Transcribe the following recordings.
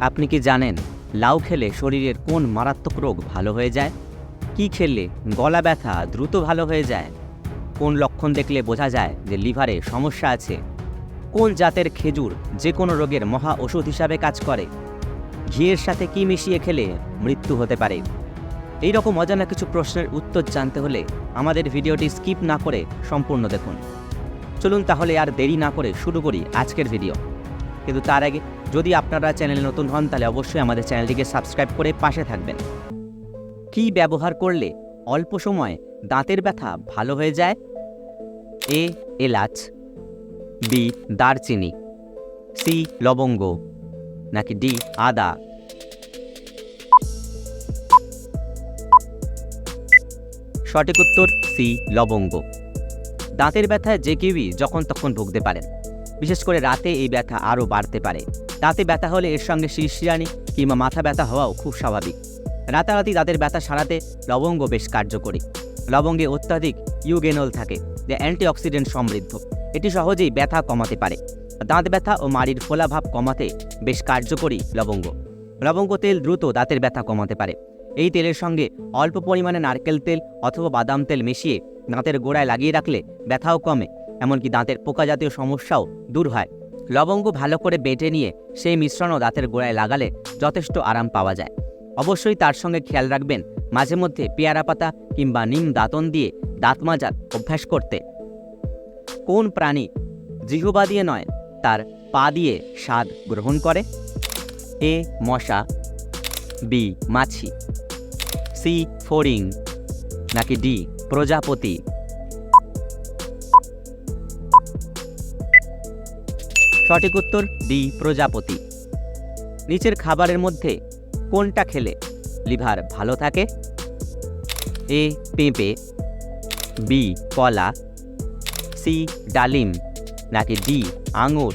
আপনি কি জানেন লাউ খেলে শরীরের কোন মারাত্মক রোগ ভালো হয়ে যায়? কি খেলে গলা ব্যথা দ্রুত ভালো হয়ে যায়? কোন লক্ষণ দেখলে বোঝা যায় যে লিভারে সমস্যা আছে? কোন জাতের খেজুর যে কোনো রোগের মহা ওষুধ হিসাবে কাজ করে? ঘিয়ের সাথে কি মিশিয়ে খেলে মৃত্যু হতে পারে? এই রকম অজানা কিছু প্রশ্নের উত্তর জানতে হলে আমাদের ভিডিওটি স্কিপ না করে সম্পূর্ণ দেখুন। চলুন তাহলে আর দেরি না করে শুরু করি আজকের ভিডিও। কিন্তু তার আগে যদি আপনারা চ্যানেলে নতুন হন, তাহলে অবশ্যই আমাদের চ্যানেলটিকে সাবস্ক্রাইব করে পাশে থাকবেন। কি ব্যবহার করলে অল্প সময়ে দাঁতের ব্যথা ভালো হয়ে যায়? এ, এলাচ, বি, দারচিনি, সি, লবঙ্গ, নাকি ডি, আদা। সঠিক উত্তর সি, লবঙ্গ। দাঁতের ব্যথায় যে কেউই যখন তখন ভুগতে পারেন। বিশেষ করে রাতে এই ব্যথা আরও বাড়তে পারে। দাঁতে ব্যথা হলে এর সঙ্গে শিরশিরানি কিংবা মাথা ব্যথা হওয়াও খুব স্বাভাবিক। রাতারাতি দাঁতের ব্যথা সারাতে লবঙ্গ বেশ কার্যকরী। লবঙ্গে অত্যাধিক ইউগেনল থাকে, যা অ্যান্টিঅক্সিডেন্ট সমৃদ্ধ। এটি সহজেই ব্যথা কমাতে পারে। দাঁত ব্যথা ও মাড়ির ফোলাভাব কমাতে বেশ কার্যকরী লবঙ্গ। লবঙ্গ তেল দ্রুত দাঁতের ব্যথা কমাতে পারে। এই তেলের সঙ্গে অল্প পরিমাণে নারকেল তেল অথবা বাদাম তেল মিশিয়ে দাঁতের গোড়ায় লাগিয়ে রাখলে ব্যথাও কমে। এমনকি দাঁতের পোকা জাতীয় সমস্যাও দূর হয়। লবঙ্গ ভালো করে বেটে নিয়ে সেই মিশ্রণও দাঁতের গোড়ায় লাগালে যথেষ্ট আরাম পাওয়া যায়। অবশ্যই তার সঙ্গে খেয়াল রাখবেন মাঝে মধ্যে পেয়ারা পাতা কিংবা নিম দাঁতন দিয়ে দাঁত মাজার অভ্যাস করতে। কোন প্রাণী জিহুবা দিয়ে নয়, তার পা দিয়ে স্বাদ গ্রহণ করে? এ, মশা। বি, মাছি। সি ফোরিং নাকি ডি, প্রজাপতি। সঠিক উত্তর, ডি, প্রজাপতি। নিচের খাবারের মধ্যে কোনটা খেলে লিভার ভালো থাকে? এ, পেঁপে, বি, কলা, সি, ডালিম, নাকি ডি, আঙুর?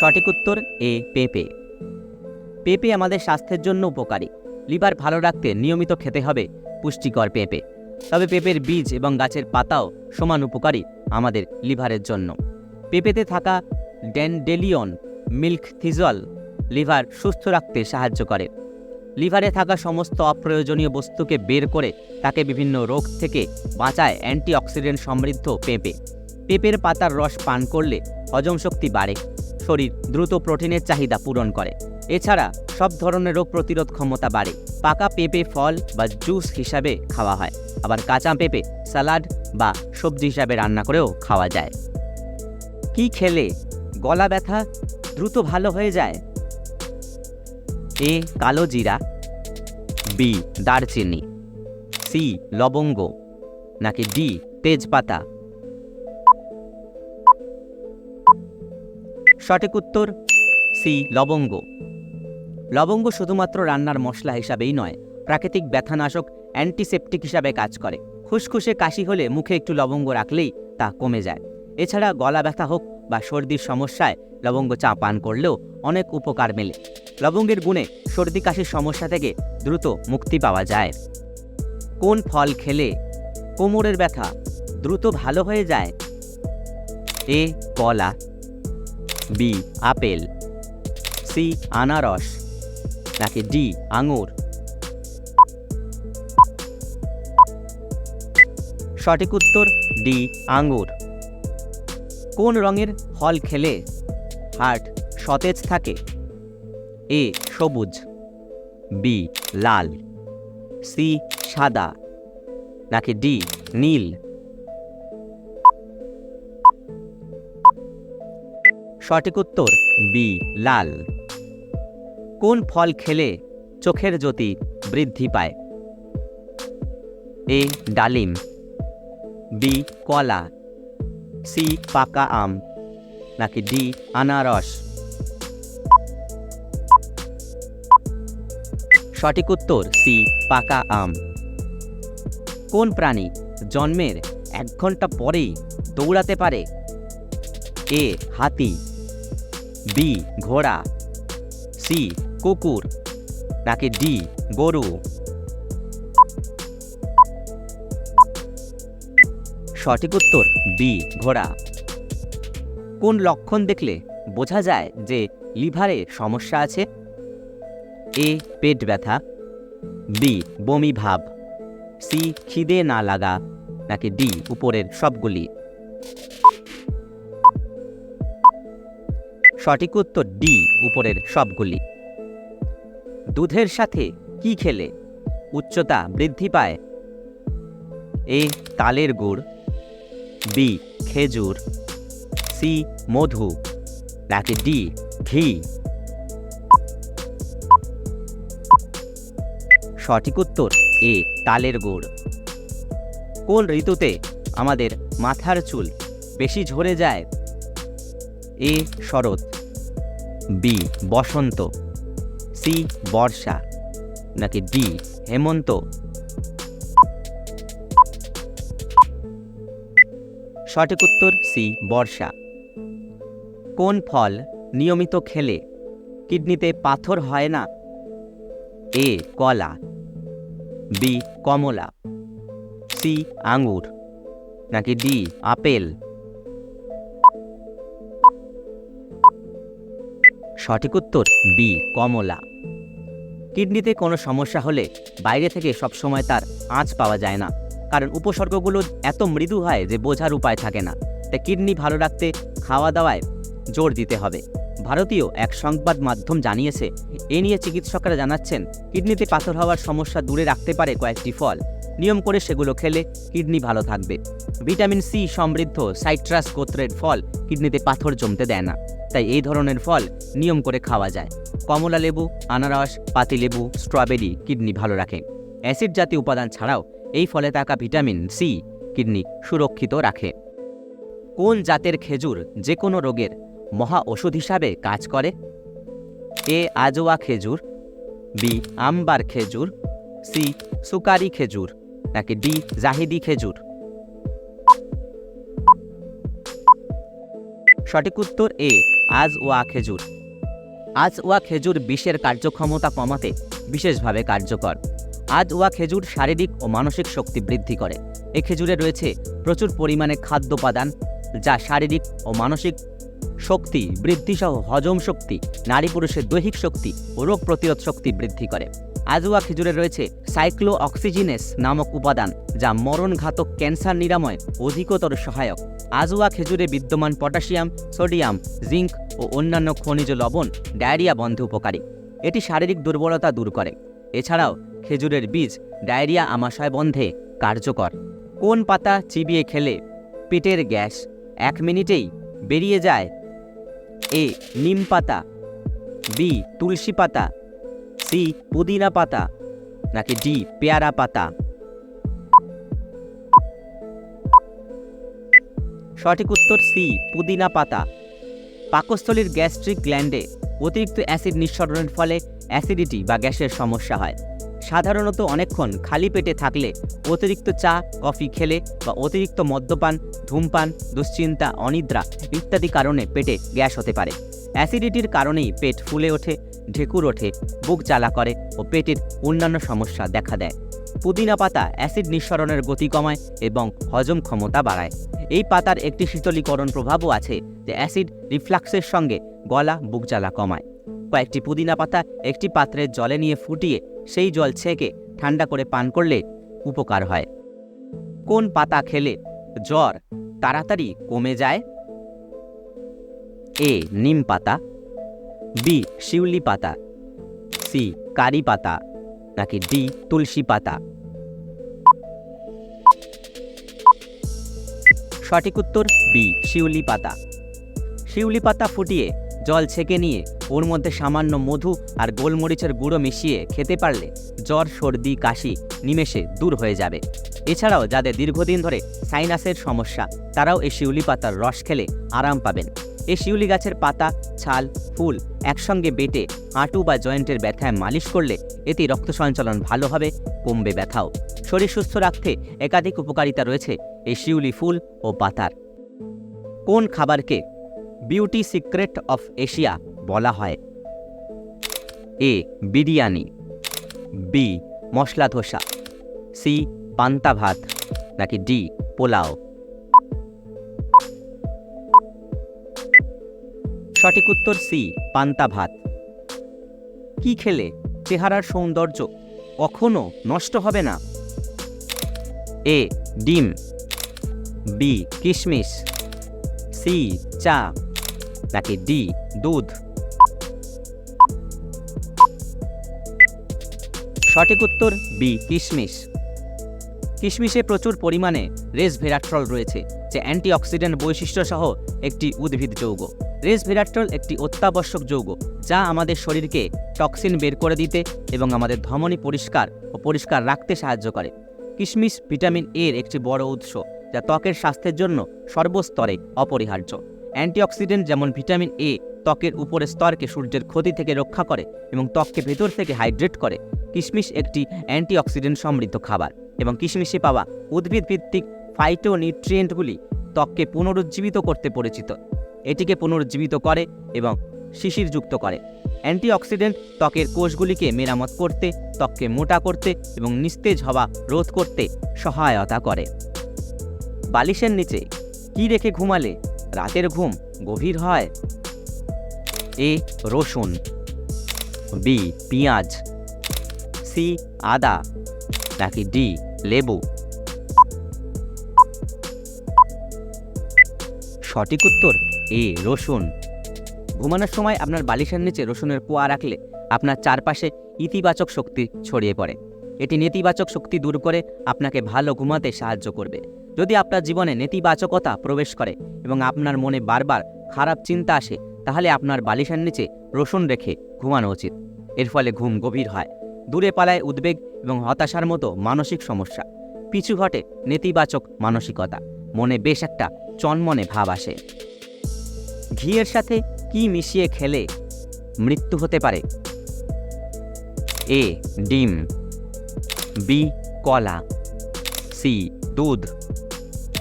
সঠিক উত্তর, এ, পেঁপে। পেঁপে আমাদের স্বাস্থ্যের জন্য উপকারী। লিভার ভালো রাখতে নিয়মিত খেতে হবে পুষ্টিকর পেঁপে। তবে পেঁপের বীজ এবং গাছের পাতাও সমান উপকারী আমাদের লিভারের জন্য। পেঁপেতে থাকা ড্যান্ডেলিয়ন মিল্ক থিজল লিভার সুস্থ রাখতে সাহায্য করে। লিভারে থাকা সমস্ত অপ্রয়োজনীয় বস্তুকে বের করে তাকে বিভিন্ন রোগ থেকে বাঁচায় অ্যান্টিঅক্সিডেন্ট সমৃদ্ধ পেঁপে। পেঁপের পাতার রস পান করলে হজম শক্তি বাড়ে। শরীর দ্রুত প্রোটিনের চাহিদা পূরণ করে। এছাড়া সব ধরনের রোগ প্রতিরোধ ক্ষমতা বাড়ে। পাকা পেঁপে, ফল বা জুস হিসাবে খাওয়া হয়। আবার কাঁচা পেঁপে, স্যালাড বা সবজি হিসাবে রান্না করেও খাওয়া যায়। কি খেলে গলা ব্যথা দ্রুত ভালো হয়ে যায়? এ কালো জিরা, বি দারচিনি, সি লবঙ্গ, নাকি ডি তেজপাতা? সঠিক উত্তর, সি, লবঙ্গ। লবঙ্গ শুধুমাত্র রান্নার মশলা হিসাবেই নয়, প্রাকৃতিক ব্যথানাশক অ্যান্টিসেপটিক হিসাবে কাজ করে। খুশখুশে কাশি হলে মুখে একটু লবঙ্গ রাখলেই তা কমে যায়। এছাড়া গলা ব্যথা হোক বা সর্দির সমস্যায় লবঙ্গ চা পান করলেও অনেক উপকার মেলে। লবঙ্গের গুণে সর্দি কাশির সমস্যা থেকে দ্রুত মুক্তি পাওয়া যায়। কোন ফল খেলে কোমরের ব্যথা দ্রুত ভালো হয়ে যায়? এ, কলা। বি, আপেল, সি, আনারস, নাকি ডি, আঙুর? সঠিক উত্তর, ডি, আঙুর। কোন রঙের ফল খেলে হার্ট সতেজ থাকে? এ, সবুজ, বি, লাল, সি, সাদা, নাকি ডি, নীল? সঠিক উত্তর বি লাল। কোন ফল খেলে চোখের জ্যোতি বৃদ্ধি পায়? এ ডালিম। বি কলা। সি পাকা আম। নাকি ডি আনারস? সঠিক উত্তর সি পাকা আম। কোন প্রাণী জন্মের এক ঘণ্টা পরেই দৌড়াতে পারে? এ হাতি। বি ঘোড়া। সি কুকুর। নাকি ডি গরু। সঠিক উত্তর বি ঘোড়া। কোন লক্ষণ দেখলে বোঝা যায় যে লিভারে সমস্যা আছে? এ পেট ব্যথা। বি বমি ভাব। সি খিদে না লাগা। নাকি ডি উপরের সবগুলি। সঠিক উত্তর ডি, উপরের সবগুলি। দুধের সাথে কি খেলে? উচ্চতা বৃদ্ধি পায়? এ, তালের গুড়, বি, খেজুর, সি, মধু, নাকি ডি, ঘি? সঠিক উত্তর এ, তালের গুড়। কোন ঋতুতে আমাদের মাথার চুল বেশি ঝরে যায়? এ শরৎ, বি বসন্ত, সি বর্ষা, নাকি ডি হেমন্ত? সঠিক উত্তর সি বর্ষা। কোন ফল নিয়মিত খেলে কিডনিতে পাথর হয় না? এ কলা, বি কমলা, সি আঙ্গুর নাকি ডি আপেল? সঠিক উত্তর বি, কমলা। কিডনিতে কোনো সমস্যা হলে বাইরে থেকে সবসময় তার আঁচ পাওয়া যায় না, কারণ উপসর্গগুলো এত মৃদু হয় যে বোঝার উপায় থাকে না। তাই কিডনি ভালো রাখতে খাওয়া দাওয়ায় জোর দিতে হবে। ভারতীয় এক সংবাদ মাধ্যম জানিয়েছে, এ নিয়ে চিকিৎসকরা জানাচ্ছেন, কিডনিতে পাথর হওয়ার সমস্যা দূরে রাখতে পারে কয়েকটি ফল। নিয়ম করে সেগুলো খেলে কিডনি ভালো থাকবে। ভিটামিন সি সমৃদ্ধ সাইট্রাস গোত্রের ফল কিডনিতে পাথর জমতে দেয় না। তাই এই ধরনের ফল নিয়ম করে খাওয়া যায়। কমলা লেবু, আনারস পাতিলেবু স্ট্রবেরি কিডনি ভালো রাখে। অ্যাসিড জাতীয় উপাদান ছাড়াও এই ফলে থাকা ভিটামিন সি কিডনি সুরক্ষিত রাখে। কোন জাতের খেজুর যে কোনো রোগের মহা ওষুধ হিসাবে কাজ করে? এ আজোয়া খেজুর, বি আমবার খেজুর, সি সুকারি খেজুর। নাকি ডি জাহিদি খেজুর? সঠিক উত্তর এ আজ ওয়া খেজুর। আজ ওয়া খেজুর বিষের কার্যক্ষমতা কমাতে বিশেষভাবে কার্যকর। আজ ওয়া খেজুর শারীরিক ও মানসিক শক্তি বৃদ্ধি করে। এ খেজুরে রয়েছে প্রচুর পরিমাণে খাদ্যোপাদান যা শারীরিক ও মানসিক শক্তি বৃদ্ধিসহ হজম শক্তি নারী পুরুষের দৈহিক শক্তি ও রোগ প্রতিরোধ শক্তি বৃদ্ধি করে। আজুয়া খেজুরে রয়েছে সাইক্লো অক্সিজিনেস নামক উপাদান, যা মরণঘাতক ক্যান্সার নিরাময় অধিকতর সহায়ক। আজুয়া খেজুরে বিদ্যমান পটাশিয়াম, সোডিয়াম, জিঙ্ক ও অন্যান্য খনিজ লবণ ডায়রিয়া বন্ধে উপকারী। এটি শারীরিক দুর্বলতা দূর করে। এছাড়াও খেজুরের বীজ ডায়রিয়া আমাশয় বন্ধে কার্যকর। কোন পাতা চিবিয়ে খেলে পেটের গ্যাস এক মিনিটেই বেরিয়ে যায়? এ, নিম পাতা, বি, তুলসী পাতা সি পুদিনা পাতা, নাকি ডি, পেয়ারা পাতা? সঠিক উত্তর সি, পুদিনা পাতা। পাকস্থলীর গ্যাস্ট্রিক গ্ল্যান্ডে অতিরিক্ত অ্যাসিড নিঃসরণের ফলে অ্যাসিডিটি বা গ্যাসের সমস্যা হয়। সাধারণত অনেকক্ষণ খালি পেটে থাকলে অতিরিক্ত চা, কফি খেলে বা অতিরিক্ত মদ্যপান, ধূমপান, দুশ্চিন্তা, অনিদ্রা ইত্যাদি কারণে পেটে গ্যাস হতে পারে। অ্যাসিডিটির কারণেই পেট ফুলে ওঠে ঢেকুর ওঠে, বুক জ্বালা করে ও পেটের অন্যান্য সমস্যা দেখা দেয়। পুদিনা পাতা অ্যাসিড নিঃসরণের গতি কমায় এবং হজম ক্ষমতা বাড়ায়। এই পাতার একটি শীতলীকরণ প্রভাবও আছে যে অ্যাসিড রিফ্লাক্সের সঙ্গে গলা, বুক জ্বালা কমায়। কয়েকটি পুদিনা পাতা একটি পাত্রের জলে নিয়ে ফুটিয়ে সেই জল ছেঁকে ঠান্ডা করে পান করলে উপকার হয়। কোন পাতা খেলে জ্বর তাড়াতাড়ি কমে যায়? এ, নিম পাতা। বি শিউলি পাতা। সি কারি পাতা, নাকি ডি তুলসী পাতা। সঠিক উত্তর বি শিউলি পাতা। শিউলি পাতা ফুটিয়ে, জল ছেঁকে নিয়ে, ওর মধ্যে সামান্য মধু আর গোলমরিচের গুঁড়ো মিশিয়ে খেতে পারলে জ্বর, সর্দি, কাশি, নিমেষে দূর হয়ে যাবে। এছাড়াও যাদের দীর্ঘদিন ধরে সাইনাসের সমস্যা, তারাও এই শিউলি পাতার রস খেলে আরাম পাবেন। এই শিউলি গাছের পাতা, ছাল ফুল একসঙ্গে বেটে হাঁটু বা জয়েন্টের ব্যথায় মালিশ করলে এতে রক্ত সঞ্চালন ভালো হবে, কমবে ব্যথাও। শরীর সুস্থ রাখতে একাধিক উপকারিতা রয়েছে এই শিউলি ফুল ও পাতার। কোন খাবারকে বিউটি সিক্রেট অফ এশিয়া বলা হয়? A, biryani, B, masala dosa, C, পান্তা ভাত, নাকি ডি, পোলাও? সঠিক উত্তর সি, পান্তা ভাত। কি খেলে চেহারার সৌন্দর্য কখনো নষ্ট হবে না? এ, ডিম। বি, কিশমিশ। সি, চা। নাকি ডি, দুধ। সঠিক উত্তর বি, কিশমিশ। কিশমিশে প্রচুর পরিমাণে রেসভেরাট্রল রয়েছে, যে অ্যান্টিঅক্সিডেন্ট বৈশিষ্ট্য সহ একটি উদ্ভিদ যৌগ। রেসভেরাট্রল একটি অত্যাবশ্যক যৌগ যা আমাদের শরীরকে টক্সিন বের করে দিতে এবং আমাদের ধমনী পরিষ্কার ও পরিষ্কার রাখতে সাহায্য করে। কিশমিশ ভিটামিন এর একটি বড় উৎস, যা ত্বকের স্বাস্থ্যের জন্য সর্বস্তরে অপরিহার্য। অ্যান্টিঅক্সিডেন্ট যেমন ভিটামিন এ ত্বকের উপরের স্তরকে সূর্যের ক্ষতি থেকে রক্ষা করে এবং ত্বককে ভেতর থেকে হাইড্রেট করে, কিশমিশ একটি অ্যান্টিঅক্সিডেন্ট সমৃদ্ধ খাবার এবং কিশমিশে পাওয়া উদ্ভিদভিত্তিক ফাইটোনিউট্রিয়েন্টগুলি ত্বককে পুনরুজ্জীবিত করতে পরিচিত। এটিকে পুনরুজ্জীবিত করে এবং শিশিরযুক্ত করে। অ্যান্টিঅক্সিডেন্ট ত্বকের কোষগুলিকে মেরামত করতে, ত্বককে মোটা করতে এবং নিস্তেজ হওয়া রোধ করতে সহায়তা করে। বালিশের নিচে কি রেখে ঘুমালে? রাতের ঘুম গভীর হয়? এ রসুন, বি পেঁয়াজ, সি আদা, নাকি ডি লেবু? সঠিক উত্তর এ রসুন। ঘুমানোর সময় আপনার বালিশের নিচে রসুনের কোয়া রাখলে আপনার চারপাশে ইতিবাচক শক্তি ছড়িয়ে পড়ে। এটি নেতিবাচক শক্তি দূর করে আপনাকে ভালো ঘুমাতে সাহায্য করবে। যদি আপনার জীবনে নেতিবাচকতা প্রবেশ করে এবং আপনার মনে বারবার খারাপ চিন্তা আসে, তাহলে আপনার বালিশের নিচে রসুন রেখে ঘুমানো উচিত। এর ফলে ঘুম গভীর হয়। দূরে পালায় উদ্বেগ এবং হতাশার মতো মানসিক সমস্যা। পিছু ঘটে নেতিবাচক মানসিকতা। মনে বেশ একটা চনমনে ভাব আসে। ঘিয়ের সাথে কি মিশিয়ে খেলে মৃত্যু হতে পারে? এ, ডিম, বি, কলা, সি, দুধ,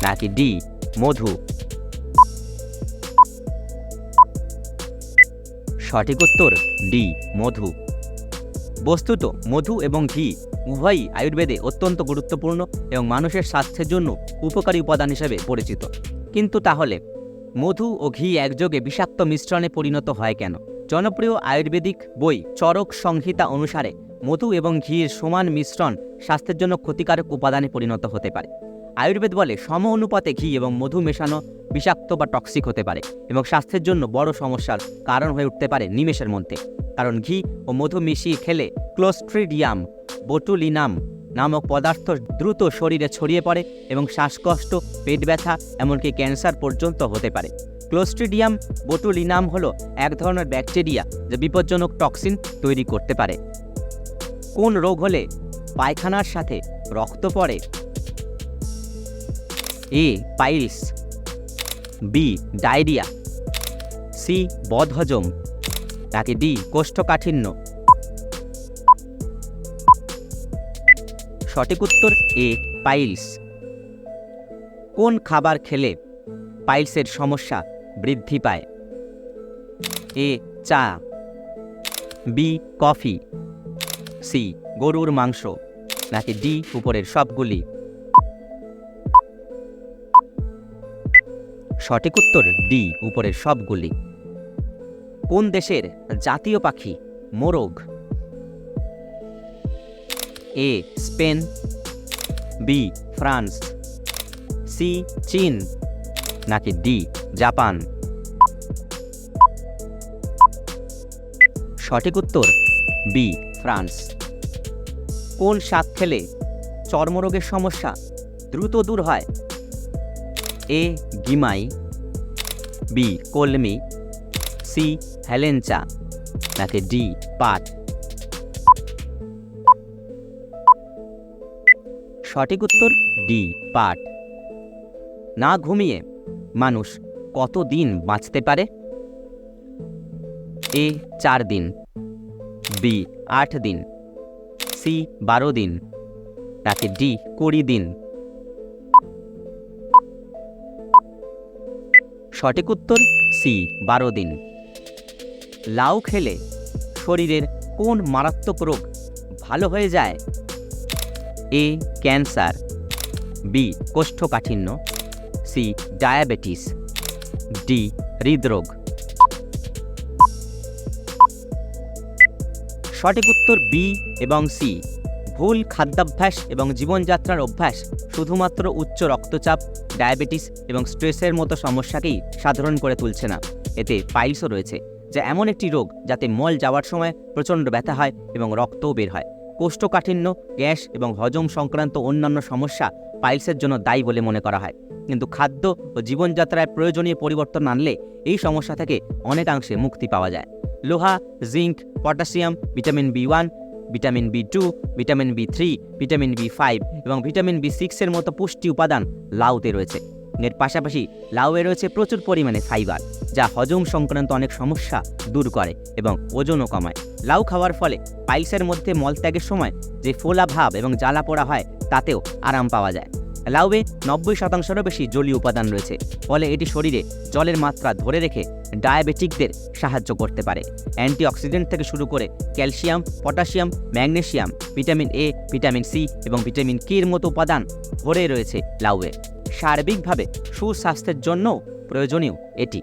নাকি ডি, মধু? সঠিক উত্তর, ডি, মধু। বস্তুত মধু এবং ঘি উভয়ই আয়ুর্বেদে অত্যন্ত গুরুত্বপূর্ণ এবং মানুষের স্বাস্থ্যের জন্য উপকারী উপাদান হিসেবে পরিচিত। কিন্তু তাহলে মধু ও ঘি একযোগে বিষাক্ত মিশ্রণে পরিণত হয় কেন? জনপ্রিয় আয়ুর্বেদিক বই চরক সংহিতা অনুসারে, মধু এবং ঘির সমান মিশ্রণ স্বাস্থ্যের জন্য ক্ষতিকারক উপাদানে পরিণত হতে পারে। আয়ুর্বেদ বলে, সম অনুপাতে ঘি এবং মধু মেশানো বিষাক্ত বা টক্সিক হতে পারে এবং স্বাস্থ্যের জন্য বড় সমস্যার কারণ হয়ে উঠতে পারে নিমেষের মধ্যে। কারণ ঘি ও মধু মিশিয়ে খেলে ক্লোস্ট্রিডিয়াম, বোটুলিনাম নামক পদার্থ দ্রুত শরীরে ছড়িয়ে পড়ে এবং শ্বাসকষ্ট, পেট ব্যথা, এমনকি ক্যান্সার পর্যন্ত হতে পারে। ক্লোস্ট্রিডিয়াম বোটুলিনাম হল এক ধরনের ব্যাকটেরিয়া যা বিপজ্জনক টক্সিন তৈরি করতে পারে। কোন রোগ হলে পায়খানার সাথে রক্ত পড়ে? A piles B, diarrhoea. C, বদহজম। নাকি ডি, কোষ্ঠকাঠিন্য। সঠিক উত্তর এ, পাইলস। কোন খাবার খেলে পাইলসের সমস্যা বৃদ্ধি পায়? এ, চা। B, coffee. সি, গরুর মাংস। নাকি ডি, উপরের সবগুলি? সঠিক উত্তর ডি, উপরের সবগুলি। কোন দেশের জাতীয় পাখি মোরগ? A Spain B France C চীন নাকি ডি জাপান সঠিক উত্তর বি ফ্রান্স কোন শাক খেলে চর্মরোগের সমস্যা দ্রুত দূর হয়? এ গিমাই বি কলমি সি হেলেঞ্চা নাকি ডি পাট সঠিক উত্তর ডি, পাট। না ঘুমিয়ে মানুষ কত দিন বাঁচতে পারে? এ, চার দিন। বি, আট দিন। সি, বারো দিন। নাকি ডি, কুড়ি দিন। সঠিক উত্তর সি, বারো দিন। লাউ খেলে শরীরের কোন মারাত্মক রোগ ভালো হয়ে যায়? এ ক্যান্সার বি কোষ্ঠকাঠিন্য সি ডায়াবেটিস ডি হৃদরোগ সঠিক উত্তর বি এবং সি ভুল খাদ্যাভ্যাস এবং জীবনযাত্রার অভ্যাস শুধুমাত্র উচ্চ রক্তচাপ, ডায়াবেটিস এবং স্ট্রেসের মতো সমস্যাকেই সাধারণ করে তুলছে না। এতে পাইলসও রয়েছে, যা এমন একটি রোগ যাতে মল যাওয়ার সময় প্রচণ্ড ব্যথা হয় এবং রক্তও বের হয়। কোষ্ঠকাঠিন্য, গ্যাস এবং হজম সংক্রান্ত অন্যান্য সমস্যা পাইলসের জন্য দায়ী বলে মনে করা হয়। কিন্তু খাদ্য ও জীবনযাত্রায় প্রয়োজনীয় পরিবর্তন আনলে এই সমস্যা থেকে অনেকাংশে মুক্তি পাওয়া যায়। লোহা, zinc, potassium, vitamin B one, vitamin B two, vitamin B three, vitamin B five এবং ভিটামিন বি সিক্সের মতো পুষ্টি উপাদান লাউতে রয়েছে। এর পাশাপাশি লাউয়ে রয়েছে প্রচুর পরিমাণে ফাইবার, যা হজম সংক্রান্ত অনেক সমস্যা দূর করে এবং ওজনও কমায়। লাউ খাওয়ার ফলে পাইলসের মধ্যে মলত্যাগের সময় যে ফোলা ভাব এবং জ্বালা পোড়া হয়, তাতেও আরাম পাওয়া যায়। লাউয়ে নব্বই শতাংশেরও বেশি জলীয় উপাদান রয়েছে, ফলে এটি শরীরে জলের মাত্রা ধরে রেখে ডায়াবেটিকদের সাহায্য করতে পারে। অ্যান্টিঅক্সিডেন্ট থেকে শুরু করে calcium, potassium, magnesium, vitamin A, vitamin C এবং ভিটামিন কের মতো উপাদান ভরে রয়েছে লাউয়ে। সার্বিকভাবে সুস্বাস্থ্যের জন্য প্রয়োজনীয় এটি।